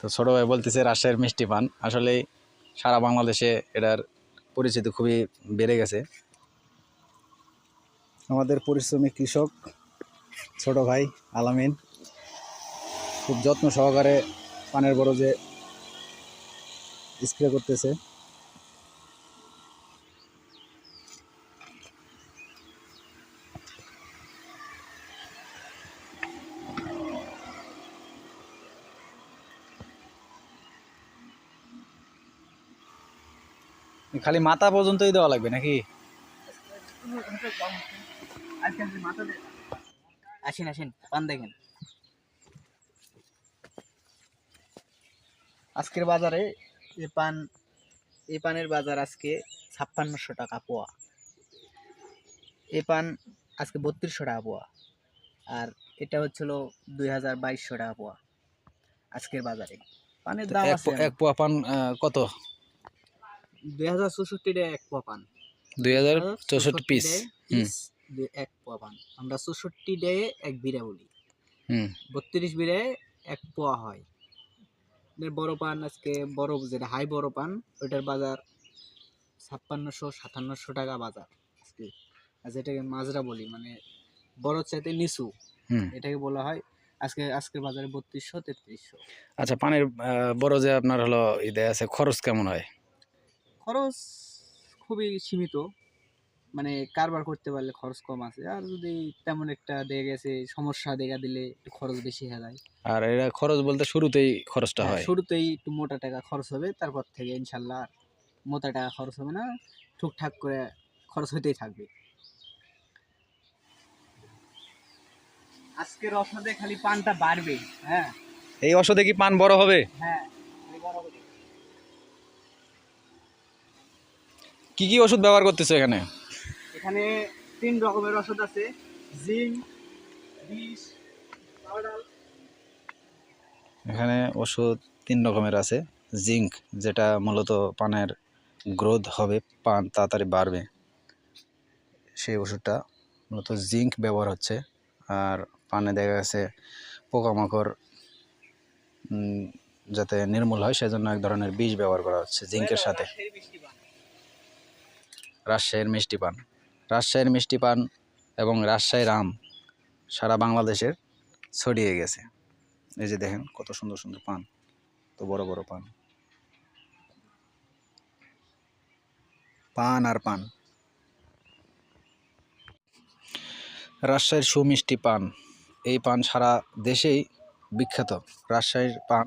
তো ছোটো ভাই বলতেছে রাজশাহীর মিষ্টি পান। আসলে সারা বাংলাদেশে এটার পরিচিতি খুবই বেড়ে গেছে। আমাদের পরিশ্রমী কৃষক ছোট ভাই আলামিন খুব যত্ন সহকারে পানের বড় যে স্প্রে করতেছে। খালি মাথা পর্যন্তই দেওয়া লাগবে নাকি? আসেন আসেন পান দেখেন। আজকের বাজারে এই পান এই পানের বাজার আজকে ছাপ্পান্নশো টাকা পোয়া। এই পান আজকে বত্রিশশো টাকা পোয়া। আর এটা হচ্ছিল দুই হাজার বাইশশো টাকা পোয়া আজকের বাজারে। পানের দাম এক পোয়া পান কত? দুই হাজার চৌষট্টি টাকা এক পোয়া পান দুই হাজার চৌষট্টি পিস। এক পোয়া পান আমরা চৌষট্টি ডে এক বিড়া বলি। হুম। বত্রিশ বিড়ে এক পোয়া হয়। এর বড় পান আজকে বড় যেটা হাই বড় পান ওইটার বাজার ছাপ্পান্নশো সাতান্নশো টাকা বাজার আজকে। আর যেটাকে মাজরা বলি মানে বড় চাইতে নিচু। হুম। এটাকে বলা হয় আজকে আজকের বাজারে বত্রিশশো তেত্রিশশো। আচ্ছা পানের বড় যে আপনার হলো ইদে আছে খরচ কেমন হয়? খরচ খুবই সীমিত। মানে কারবার করতে পারলে খরচ কম আছে। আর যদি তেমন একটা দেখা গেছে সমস্যা দেখা দিলে একটু খরচ বেশি হয়ে যায়। আর এটা খরচ বলতে শুরুতেই খরচটা হ্যাঁ, হয়। শুরুতেই একটু মোটা টাকা খরচ হবে তারপর থেকে ইনশাল্লাহ মোটা টাকা খরচ হবে না ঠিকঠাক করে খরচ হতেই থাকবে। আজকের রসদে খালি পানটা বাড়বে হ্যাঁ। এই ওষুধে কি পান বড় হবে? হ্যাঁ খালি বড় হবে। কি কি ওষুধ ব্যবহার করতেছো এখানে? এখানে তিন রকমের ওষুধ আছে জিঙ্ক বিষ এখানে ওষুধ তিন রকমের আছে জিঙ্ক যেটা মূলত পানের গ্রোথ হবে পান তাড়াতাড়ি বাড়বে। সেই ওষুধটা মূলত জিঙ্ক ব্যবহার হচ্ছে আর পানে দেখা গেছে পোকামাকড় যাতে নির্মূল হয় সেজন্য এক ধরনের বিষ ব্যবহার করা হচ্ছে জিঙ্কের সাথে। রাজশাহীর মিষ্টি পান। রাজশাহীর মিষ্টি পান এবং রাজশাহীর আম সারা বাংলাদেশের ছড়িয়ে গেছে। এই যে দেখেন কত সুন্দর সুন্দর পান তো বড় বড় পান। পান আর পান। রাজশাহীর সুমিষ্টি পান, এই পান সারা দেশেই বিখ্যাত। রাজশাহীর পান